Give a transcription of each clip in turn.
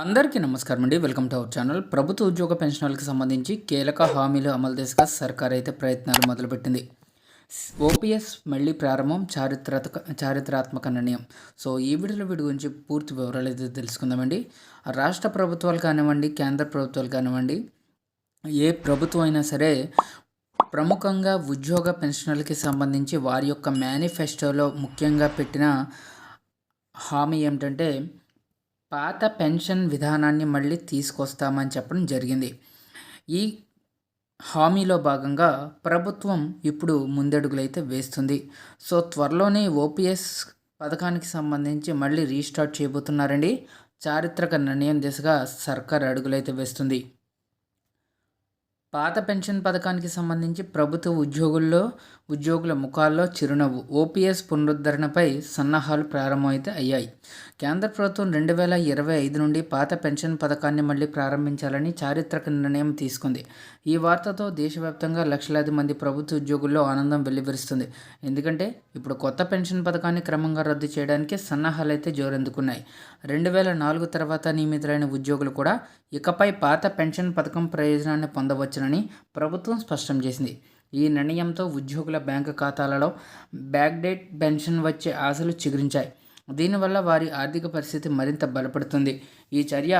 అందరికీ నమస్కారం అండి. Welcome to our channel. ప్రభుత్వ ఉద్యోగ పెన్షన్లకు సంబంధించి కీలక హామీలు అమలు దిశగా సర్కార్ అయితే ప్రయత్నాలు మొదలుపెట్టింది. ఓపీఎస్ మళ్ళీ ప్రారంభం చారిత్రాత్మక చారిత్రాత్మక నిర్ణయం. సో ఈ వీడియోలో వీడి గురించి పూర్తి వివరాలు అయితే తెలుసుకుందామండి. రాష్ట్ర ప్రభుత్వాలు కానివ్వండి కేంద్ర ప్రభుత్వాలు కానివ్వండి ఏ ప్రభుత్వం అయినా సరే ప్రముఖంగా ఉద్యోగ పెన్షన్లకి సంబంధించి వారి యొక్క మేనిఫెస్టోలో ముఖ్యంగా పెట్టిన హామీ ఏమిటంటే పాత పెన్షన్ విధానాన్ని మళ్ళీ తీసుకొస్తామని చెప్పడం జరిగింది. ఈ హామీలో భాగంగా ప్రభుత్వం ఇప్పుడు ముందడుగులైతే వేస్తుంది. సో త్వరలోనే ఓపీఎస్ పథకానికి సంబంధించి మళ్ళీ రీస్టార్ట్ చేయబోతున్నారండి. చారిత్రక నిర్ణయం దిశగా సర్కార్ అడుగులైతే వేస్తుంది. పాత పెన్షన్ పథకానికి సంబంధించి ప్రభుత్వ ఉద్యోగుల్లో ఉద్యోగుల ముఖాల్లో చిరునవ్వు. ఓపీఎస్ పునరుద్ధరణపై సన్నాహాలు ప్రారంభమైతే అయ్యాయి. కేంద్ర ప్రభుత్వం రెండు వేల ఇరవై ఐదు నుండి పాత పెన్షన్ పథకాన్ని మళ్ళీ ప్రారంభించాలని చారిత్రక నిర్ణయం తీసుకుంది. ఈ వార్తతో దేశవ్యాప్తంగా లక్షలాది మంది ప్రభుత్వ ఉద్యోగుల్లో ఆనందం వెల్లివిరుస్తుంది. ఎందుకంటే ఇప్పుడు కొత్త పెన్షన్ పథకాన్ని క్రమంగా రద్దు చేయడానికి సన్నాహాలు అయితే జోరందుకున్నాయి. రెండు వేల నాలుగు తర్వాత నియమితులైన ఉద్యోగులు కూడా ఇకపై పాత పెన్షన్ పథకం ప్రయోజనాన్ని పొందవచ్చునని ప్రభుత్వం స్పష్టం చేసింది. ఈ నిర్ణయంతో ఉద్యోగుల బ్యాంకు ఖాతాలలో బ్యాక్డేట్ పెన్షన్ వచ్చే ఆశలు చిగురించాయి. దీనివల్ల వారి ఆర్థిక పరిస్థితి మరింత బలపడుతుంది. ఈ చర్య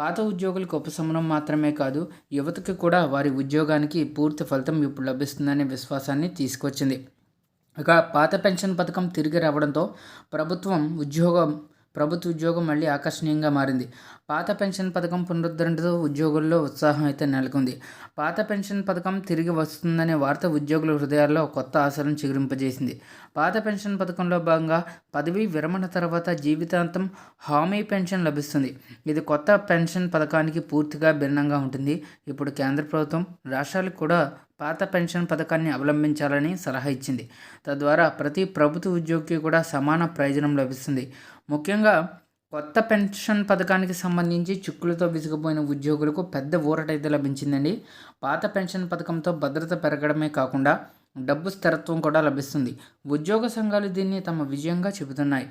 పాత ఉద్యోగులకు ఉపశమనం మాత్రమే కాదు యువతకి కూడా వారి ఉద్యోగానికి పూర్తి ఫలితం ఇప్పుడు లభిస్తుందనే విశ్వాసాన్ని తీసుకొచ్చింది. ఇక పాత పెన్షన్ పథకం తిరిగి రావడంతో ప్రభుత్వం ఉద్యోగం ప్రభుత్వ ఉద్యోగం మళ్ళీ ఆకర్షణీయంగా మారింది. పాత పెన్షన్ పథకం పునరుద్ధరణతో ఉద్యోగుల్లో ఉత్సాహం అయితే నెలకొంది. పాత పెన్షన్ పథకం తిరిగి వస్తుందనే వార్త ఉద్యోగుల హృదయాల్లో కొత్త ఆశలను చిగురింపజేసింది. పాత పెన్షన్ పథకంలో భాగంగా పదవీ విరమణ తర్వాత జీవితాంతం హామీ పెన్షన్ లభిస్తుంది. ఇది కొత్త పెన్షన్ పథకానికి పూర్తిగా భిన్నంగా ఉంటుంది. ఇప్పుడు కేంద్ర ప్రభుత్వం రాష్ట్రాలకు కూడా పాత పెన్షన్ పథకాన్ని అవలంబించాలని సలహా ఇచ్చింది. తద్వారా ప్రతి ప్రభుత్వ ఉద్యోగికి కూడా సమాన ప్రయోజనం లభిస్తుంది. ముఖ్యంగా కొత్త పెన్షన్ పథకానికి సంబంధించి చిక్కులతో విసిగిపోయిన ఉద్యోగులకు పెద్ద ఊరటైతే లభించిందండి. పాత పెన్షన్ పథకంతో భద్రత పెరగడమే కాకుండా డబ్బు స్థిరత్వం కూడా లభిస్తుంది. ఉద్యోగ సంఘాలు దీన్ని తమ విజయంగా చెబుతున్నాయి.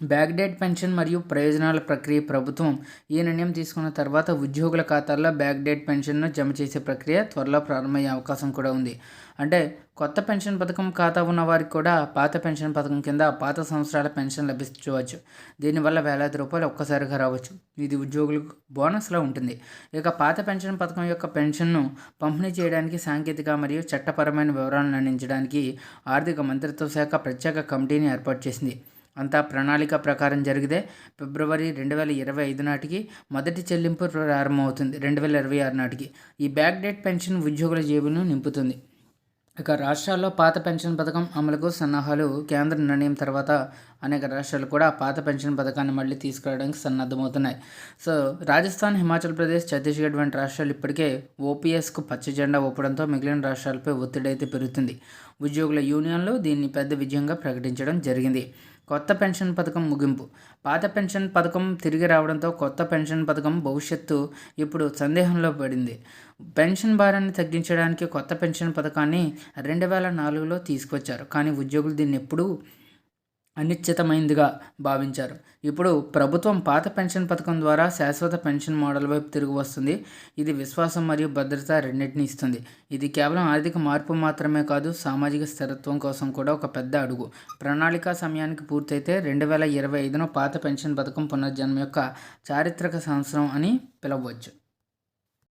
బ్యాక్డేట్ పెన్షన్ మరియు ప్రయోజనాల ప్రక్రియ ప్రభుత్వం ఈ నిర్ణయం తీసుకున్న తర్వాత ఉద్యోగుల ఖాతాల్లో బ్యాక్డేట్ పెన్షన్ను జమ చేసే ప్రక్రియ త్వరలో ప్రారంభమయ్యే అవకాశం కూడా ఉంది. అంటే కొత్త పెన్షన్ పథకం ఖాతా ఉన్న వారికి కూడా పాత పెన్షన్ పథకం కింద పాత సంవత్సరాల పెన్షన్ లభించవచ్చు. దీనివల్ల వేలాది రూపాయలు ఒక్కసారిగా రావచ్చు. ఇది ఉద్యోగులకు బోనస్లో ఉంటుంది. ఇక పాత పెన్షన్ పథకం యొక్క పెన్షన్ను పంపిణీ చేయడానికి సాంకేతిక మరియు చట్టపరమైన వివరాలను అందించడానికి ఆర్థిక మంత్రిత్వ శాఖ ప్రత్యేక కమిటీని ఏర్పాటు చేసింది. అంతా ప్రణాళిక ప్రకారం జరిగితే ఫిబ్రవరి రెండు వేల ఇరవై ఐదు నాటికి మొదటి చెల్లింపు ప్రారంభమవుతుంది. రెండు వేల ఇరవై ఆరు నాటికి ఈ బ్యాక్ డేట్ పెన్షన్ ఉద్యోగుల జేబును నింపుతుంది. ఇక రాష్ట్రాల్లో పాత పెన్షన్ పథకం అమలుకు సన్నాహాలు కేంద్ర నిర్ణయం తర్వాత అనేక రాష్ట్రాలు కూడా పాత పెన్షన్ పథకాన్ని మళ్ళీ తీసుకురావడానికి సన్నద్ధమవుతున్నాయి. సో రాజస్థాన్ హిమాచల్ ప్రదేశ్ ఛత్తీస్గఢ్ వంటి రాష్ట్రాలు ఇప్పటికే ఓపీఎస్కు పచ్చ జెండా ఊపడంతో మిగిలిన రాష్ట్రాలపై ఒత్తిడి అయితే పెరుగుతుంది. ఉద్యోగుల యూనియన్లు దీన్ని పెద్ద విజయంగా ప్రకటించడం జరిగింది. కొత్త పెన్షన్ పథకం ముగింపు. పాత పెన్షన్ పథకం తిరిగి రావడంతో కొత్త పెన్షన్ పథకం భవిష్యత్తు ఇప్పుడు సందేహంలో పడింది. పెన్షన్ భారాన్ని తగ్గించడానికి కొత్త పెన్షన్ పథకాన్ని రెండు వేల నాలుగులో తీసుకొచ్చారు. కానీ ఉద్యోగులు దీన్ని ఎప్పుడూ అనిశ్చితమైందిగా భావించారు. ఇప్పుడు ప్రభుత్వం పాత పెన్షన్ పథకం ద్వారా శాశ్వత పెన్షన్ మోడల్ వైపు తిరిగి వస్తుంది. ఇది విశ్వాసం మరియు భద్రత రెండింటిని ఇస్తుంది. ఇది కేవలం ఆర్థిక మార్పు మాత్రమే కాదు సామాజిక స్థిరత్వం కోసం కూడా ఒక పెద్ద అడుగు. ప్రణాళిక సమయానికి పూర్తయితే రెండు వేల ఇరవై ఐదున పాత పెన్షన్ పథకం పునర్జన్మ యొక్క చారిత్రక సంవత్సరం అని పిలవచ్చు